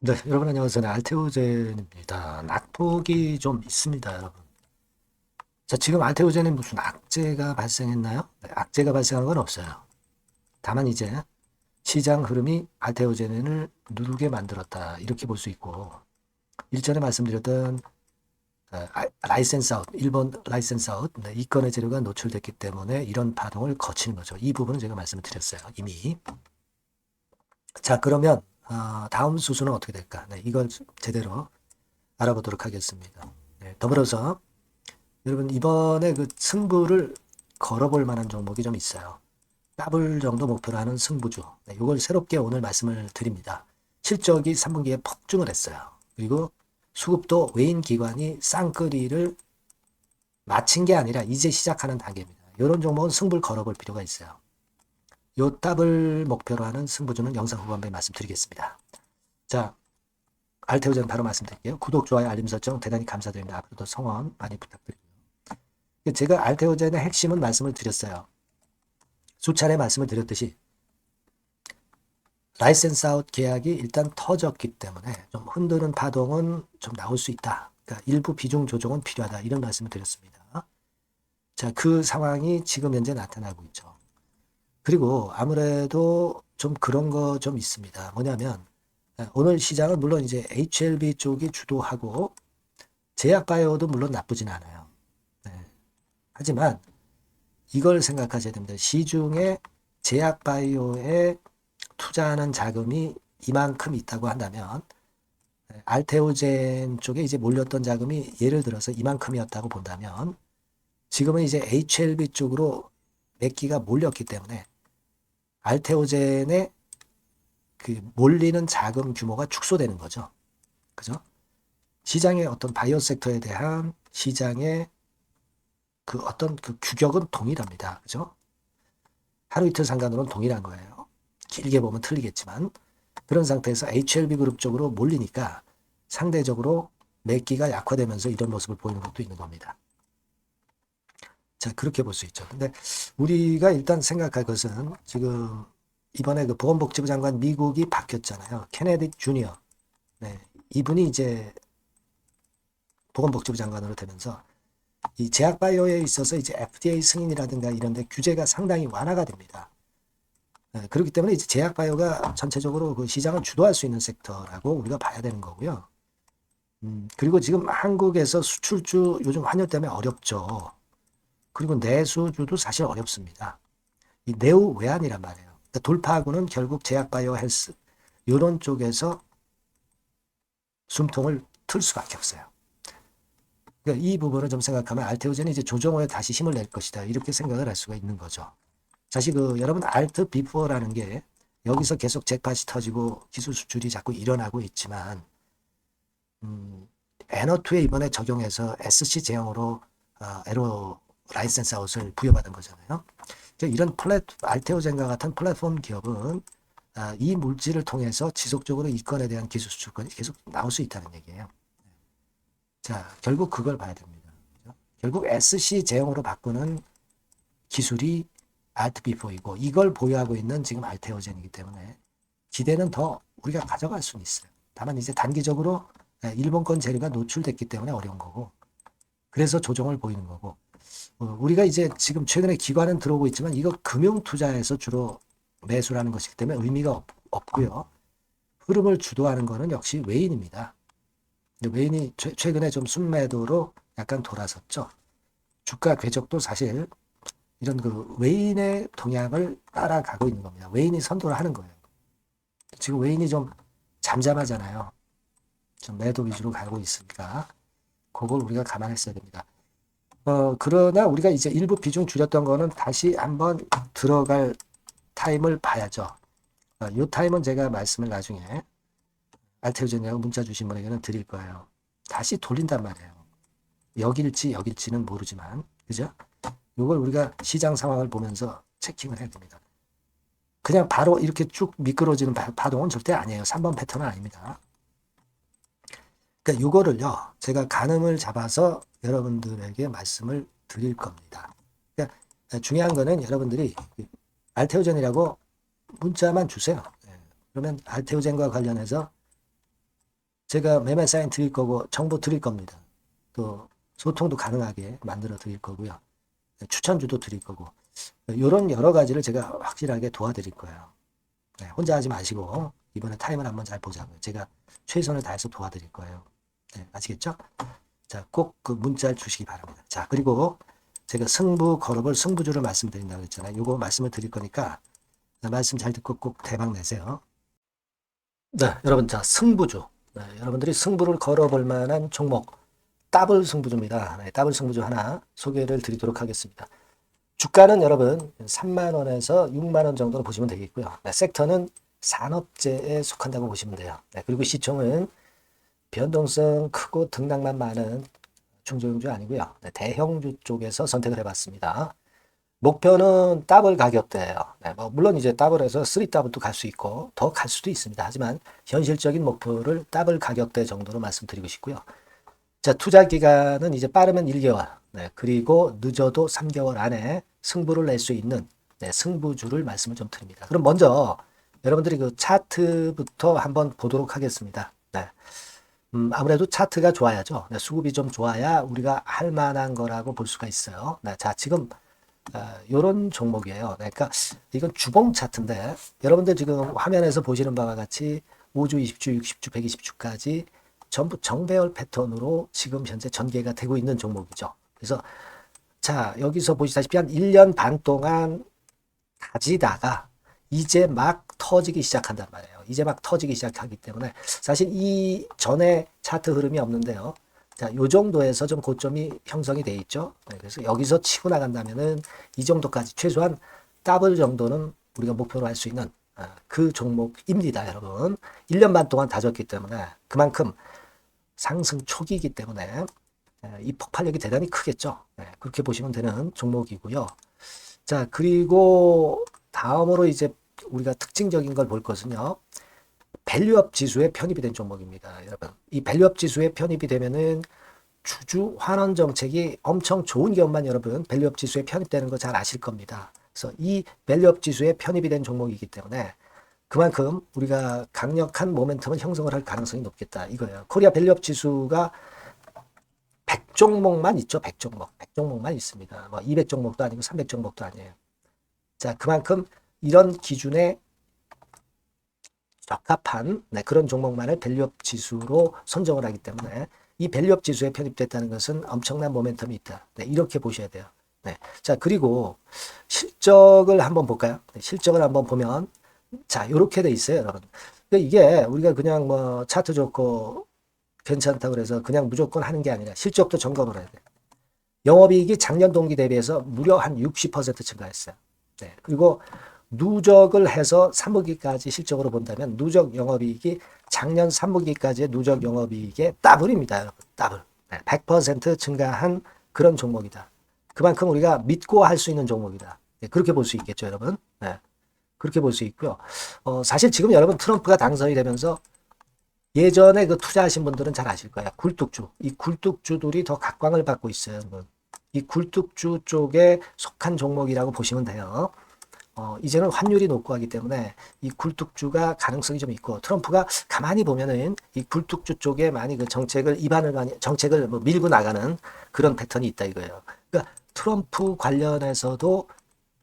네, 여러분 안녕하세요. 알테오젠입니다. 낙폭이 좀 있습니다, 여러분. 자, 지금 알테오젠에 무슨 악재가 발생했나요? 네, 악재가 발생한 건 없어요. 다만 이제 시장 흐름이 알테오젠을 누르게 만들었다. 이렇게 볼 수 있고, 일전에 말씀드렸던 어, 아- 라이센스 아웃, 일본 라이센스 아웃, 네, 이건의 재료가 노출됐기 때문에 이런 파동을 거치는 거죠. 이 부분은 제가 말씀을 드렸어요. 이미. 자, 그러면 어, 다음 수순은 어떻게 될까? 네, 이걸 제대로 알아보도록 하겠습니다. 네, 더불어서 여러분 이번에 그 승부를 걸어볼 만한 종목이 좀 있어요. 더블 정도 목표로 하는 승부주. 네, 이걸 새롭게 오늘 말씀을 드립니다. 실적이 3분기에 폭증을 했어요. 그리고 수급도 외인 기관이 쌍끌이를 마친 게 아니라 이제 시작하는 단계입니다. 이런 종목은 승부를 걸어볼 필요가 있어요. 요 답을 목표로 하는 승부주는 영상 후반부에 말씀드리겠습니다. 자, 알테오젠 바로 말씀드릴게요. 구독, 좋아요, 알림 설정 대단히 감사드립니다. 앞으로도 성원 많이 부탁드리고요. 제가 알테오젠의 핵심은 말씀을 드렸어요. 수차례 말씀을 드렸듯이 라이센스 아웃 계약이 일단 터졌기 때문에 좀 흔드는 파동은 좀 나올 수 있다. 그러니까 일부 비중 조정은 필요하다. 이런 말씀을 드렸습니다. 자, 그 상황이 지금 현재 나타나고 있죠. 그리고 아무래도 좀 그런 거 좀 있습니다. 뭐냐면 에, 오늘 시장은 물론 이제 HLB 쪽이 주도하고 제약바이오도 물론 나쁘진 않아요. 네. 하지만 이걸 생각하셔야 됩니다. 시중에 제약바이오에 투자하는 자금이 이만큼 있다고 한다면 에, 알테오젠 쪽에 이제 몰렸던 자금이 예를 들어서 이만큼이었다고 본다면 지금은 이제 HLB 쪽으로 몇 기가 몰렸기 때문에 알테오젠의 그 몰리는 자금 규모가 축소되는 거죠. 그죠? 시장의 어떤 바이오 섹터에 대한 시장의 그 어떤 그 규격은 동일합니다. 그죠? 하루 이틀 상관으로는 동일한 거예요. 길게 보면 틀리겠지만 그런 상태에서 HLB 그룹 쪽으로 몰리니까 상대적으로 매기가 약화되면서 이런 모습을 보이는 것도 있는 겁니다. 자, 그렇게 볼 수 있죠. 근데 우리가 일단 생각할 것은 지금 이번에 그 보건복지부 장관 미국이 바뀌었잖아요. 케네디 주니어. 네. 이분이 이제 보건복지부 장관으로 되면서 이 제약바이오에 있어서 이제 FDA 승인이라든가 이런 데 규제가 상당히 완화가 됩니다. 네, 그렇기 때문에 이제 제약바이오가 전체적으로 그 시장을 주도할 수 있는 섹터라고 우리가 봐야 되는 거고요. 음, 그리고 지금 한국에서 수출주 요즘 환율 때문에 어렵죠. 그리고 내수주도 사실 어렵습니다. 이 내우 외환이란 말이에요. 그러니까 돌파구는 결국 제약바이오 헬스 이런 쪽에서 숨통을 틀 수밖에 없어요. 그러니까 이 부분을 좀 생각하면 알테오젠이 이제 조정 후에 다시 힘을 낼 것이다 이렇게 생각을 할 수가 있는 거죠. 사실 그 여러분 알트 비포라는 게 여기서 계속 잭팟이 터지고 기술 수출이 자꾸 일어나고 있지만 음, 에너2에 이번에 적용해서 SC 제형으로 어, 에로 라이센스 아웃을 부여받은 거잖아요. 이런 플랫 알테오젠과 같은 플랫폼 기업은 아, 이 물질을 통해서 지속적으로 이 건에 대한 기술 수출권이 계속 나올 수 있다는 얘기예요. 자, 결국 그걸 봐야 됩니다. 결국 SC 제형으로 바꾸는 기술이 알트 비포이고 이걸 보유하고 있는 지금 알테오젠이기 때문에 기대는 더 우리가 가져갈 수는 있어요. 다만 이제 단기적으로 예, 일본권 재료가 노출됐기 때문에 어려운 거고 그래서 조정을 보이는 거고 어, 우리가 이제 지금 최근에 기관은 들어오고 있지만 이거 금융 투자에서 주로 매수라는 것이기 때문에 의미가 없, 없고요. 흐름을 주도하는 거는 역시 외인입니다. 외인이 최, 최근에 좀 순매도로 약간 돌아섰죠. 주가 궤적도 사실 이런 그 외인의 동향을 따라가고 있는 겁니다. 외인이 선도를 하는 거예요. 지금 외인이 좀 잠잠하잖아요. 좀 매도 위주로 가고 있으니까 그걸 우리가 감안했어야 됩니다. 어, 그러나 우리가 이제 일부 비중 줄였던 거는 다시 한번 들어갈 타임을 봐야죠. 어, 이 타임은 제가 말씀을 나중에 알테오젠이라고 문자 주신 분에게는 드릴 거예요. 다시 돌린단 말이에요. 여길지 여길지는 모르지만, 그죠? 이걸 우리가 시장 상황을 보면서 체킹을 해야 됩니다. 그냥 바로 이렇게 쭉 미끄러지는 파- 파동은 절대 아니에요. 3번 패턴은 아닙니다. 그러니까 이거를요, 제가 가늠을 잡아서 여러분들에게 말씀을 드릴 겁니다. 그러니까 중요한 거는 여러분들이 알테오젠이라고 문자만 주세요. 예. 그러면 알테오젠과 관련해서 제가 매매 사인 드릴 거고 정보 드릴 겁니다. 또 소통도 가능하게 만들어 드릴 거고요. 네, 추천주도 드릴 거고 이런 여러 가지를 제가 확실하게 도와드릴 거예요. 네, 혼자 하지 마시고 이번에 타임을 한번 잘 보자고요. 제가 최선을 다해서 도와드릴 거예요. 네, 아시겠죠? 자, 꼭 그 문자를 주시기 바랍니다. 자, 그리고 제가 승부 걸어볼 승부주를 말씀드린다고 했잖아요. 요거 말씀을 드릴 거니까 말씀 잘 듣고 꼭 대박 내세요. 네, 여러분, 자, 승부주. 네, 여러분들이 승부를 걸어볼 만한 종목, 더블 승부주입니다. 네, 더블 승부주 하나 소개를 드리도록 하겠습니다. 주가는 여러분 3만 원에서 6만 원 정도로 보시면 되겠고요. 네, 섹터는 산업재에 속한다고 보시면 돼요. 네, 그리고 시총은 변동성 크고 등락만 많은 중소형주 아니고요. 네, 대형주 쪽에서 선택을 해봤습니다. 목표는 더블 가격대예요. 네, 뭐 물론 이제 더블에서 3 더블도 갈 수 있고 더 갈 수도 있습니다. 하지만 현실적인 목표를 더블 가격대 정도로 말씀드리고 싶고요. 자, 투자 기간은 이제 빠르면 1개월, 네, 그리고 늦어도 3개월 안에 승부를 낼 수 있는 네, 승부주를 말씀을 좀 드립니다. 그럼 먼저 여러분들이 그 차트부터 한번 보도록 하겠습니다. 네. 음, 아무래도 차트가 좋아야죠. 네, 수급이 좀 좋아야 우리가 할 만한 거라고 볼 수가 있어요. 네, 자, 지금 어, 요런 종목이에요. 네, 그러니까 이건 주봉 차트인데 여러분들 지금 화면에서 보시는 바와 같이 5주, 20주, 60주, 120주까지 전부 정배열 패턴으로 지금 현재 전개가 되고 있는 종목이죠. 그래서 자, 여기서 보시다시피 한 1년 반 동안 가지다가 이제 막 터지기 시작한단 말이에요. 이제 막 터지기 시작하기 때문에 사실 이 전에 차트 흐름이 없는데요. 자, 요 정도에서 좀 고점이 형성이 돼 있죠. 네, 그래서 여기서 치고 나간다면은 이 정도까지 최소한 더블 정도는 우리가 목표로 할 수 있는 아, 그 종목입니다, 여러분. 1년 반 동안 다졌기 때문에 그만큼 상승 초기이기 때문에 예, 이 폭발력이 대단히 크겠죠. 네, 그렇게 보시면 되는 종목이고요. 자, 그리고 다음으로 이제 우리가 특징적인 걸 볼 것은요. 밸류업 지수에 편입이 된 종목입니다. 여러분. 이 밸류업 지수에 편입이 되면은 주주 환원 정책이 엄청 좋은 경우만 여러분 밸류업 지수에 편입되는 거 잘 아실 겁니다. 그래서 이 밸류업 지수에 편입이 된 종목이기 때문에 그만큼 우리가 강력한 모멘텀을 형성을 할 가능성이 높겠다 이거예요. 코리아 밸류업 지수가 100종목만 있죠. 100종목. 100종목만 있습니다. 뭐 200종목도 아니고 300종목도 아니에요. 자, 그만큼 이런 기준에 적합한 네, 그런 종목만을 밸류업 지수로 선정을 하기 때문에 이 밸류업 지수에 편입됐다는 것은 엄청난 모멘텀이 있다. 네, 이렇게 보셔야 돼요. 네. 자, 그리고 실적을 한번 볼까요? 네, 실적을 한번 보면 자, 이렇게 돼 있어요, 여러분. 그러니까 이게 우리가 그냥 뭐 차트 좋고 괜찮다고 그래서 그냥 무조건 하는 게 아니라 실적도 점검을 해야 돼. 영업이익이 작년 동기 대비해서 무려 한 60% 증가했어요. 네. 그리고 누적을 해서 3분기까지 실적으로 본다면 누적 영업이익이 작년 3분기까지의 누적 영업이익의 더블입니다, 여러분. 더블. 네. 100% 증가한 그런 종목이다. 그만큼 우리가 믿고 할 수 있는 종목이다. 네. 그렇게 볼 수 있겠죠, 여러분. 네. 그렇게 볼 수 있고요. 어, 사실 지금 여러분 트럼프가 당선이 되면서 예전에 그 투자하신 분들은 잘 아실 거야. 굴뚝주. 이 굴뚝주들이 더 각광을 받고 있어요. 여러분. 이 굴뚝주 쪽에 속한 종목이라고 보시면 돼요. 어, 이제는 환율이 높고 하기 때문에 이 굴뚝주가 가능성이 좀 있고 트럼프가 가만히 보면은 이 굴뚝주 쪽에 많이 그 정책을 입안을 많이 정책을 뭐 밀고 나가는 그런 패턴이 있다 이거예요. 그러니까 트럼프 관련해서도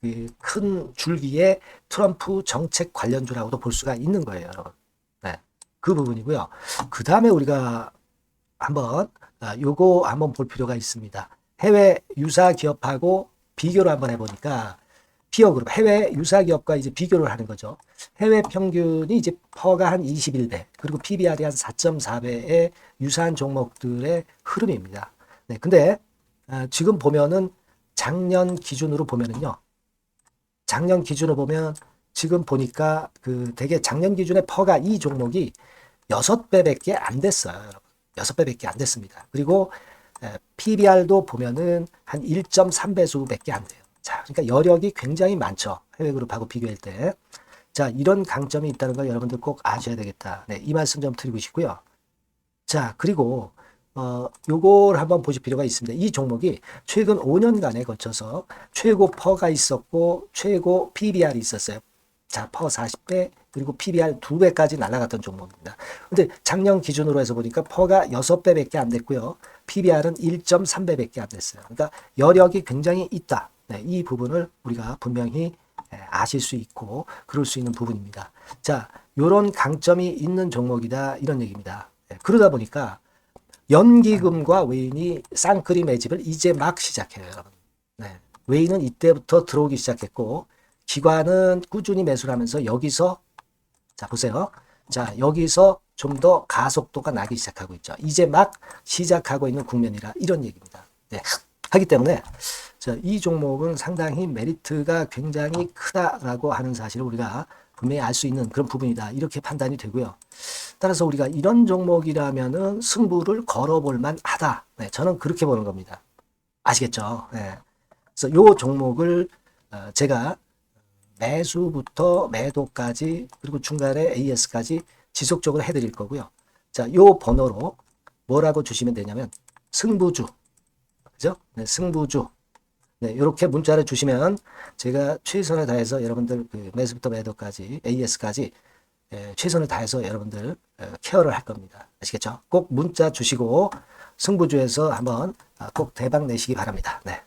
그 큰 줄기에 트럼프 정책 관련주라고도 볼 수가 있는 거예요, 여러분. 네. 그 부분이고요. 그 다음에 우리가 한번 아, 요거 한번 볼 필요가 있습니다. 해외 유사 기업하고 비교를 한번 해보니까 피어 그룹 해외 유사 기업과 이제 비교를 하는 거죠. 해외 평균이 이제 퍼가 한 21배 그리고 PBR이 한 4.4배의 유사한 종목들의 흐름입니다. 네, 근데 아, 지금 보면은 작년 기준으로 보면은요. 작년 기준으로 보면 지금 보니까 그 되게 작년 기준에 퍼가 이 종목이 6배밖에 안 됐어요, 여러분. 6배밖에 안 됐습니다. 그리고 PBR도 보면은 한 1.3배수밖에 안 돼요. 자, 그러니까 여력이 굉장히 많죠. 해외 그룹하고 비교할 때. 자, 이런 강점이 있다는 걸 여러분들 꼭 아셔야 되겠다. 네, 이 말씀 좀 드리고 싶고요. 자, 그리고 어, 요걸 한번 보실 필요가 있습니다. 이 종목이 최근 5년간에 걸쳐서 최고 퍼가 있었고 최고 PBR이 있었어요. 자, 퍼 40배, 그리고 PBR 두 배까지 날아갔던 종목입니다. 근데 작년 기준으로 해서 보니까 퍼가 6배밖에 안 됐고요. PBR은 1.3배밖에 안 됐어요. 그러니까 여력이 굉장히 있다. 네, 이 부분을 우리가 분명히 예, 아실 수 있고 그럴 수 있는 부분입니다. 자, 요런 강점이 있는 종목이다 이런 얘기입니다. 예, 그러다 보니까 연기금과 외인이 쌍끌이 매집을 이제 막 시작해요, 여러분. 네. 외인은 이때부터 들어오기 시작했고 기관은 꾸준히 매수를 하면서 여기서 자 보세요. 자 여기서 좀 더 가속도가 나기 시작하고 있죠. 이제 막 시작하고 있는 국면이라 이런 얘기입니다. 네. 하기 때문에 자, 이 종목은 상당히 메리트가 굉장히 크다라고 하는 사실을 우리가 분명히 알 수 있는 그런 부분이다. 이렇게 판단이 되고요. 따라서 우리가 이런 종목이라면은 승부를 걸어볼 만하다. 네, 저는 그렇게 보는 겁니다. 아시겠죠? 네. 그래서 요 종목을 어, 제가 매수부터 매도까지 그리고 중간에 AS까지 지속적으로 해드릴 거고요. 자, 요 번호로 뭐라고 주시면 되냐면 승부주, 그죠? 네, 승부주. 네, 이렇게 문자를 주시면 제가 최선을 다해서 여러분들 그 매수부터 매도까지 AS까지 예, 최선을 다해서 여러분들 어, 케어를 할 겁니다. 아시겠죠? 꼭 문자 주시고 승부주에서 한번 아, 꼭 대박 내시기 바랍니다. 네.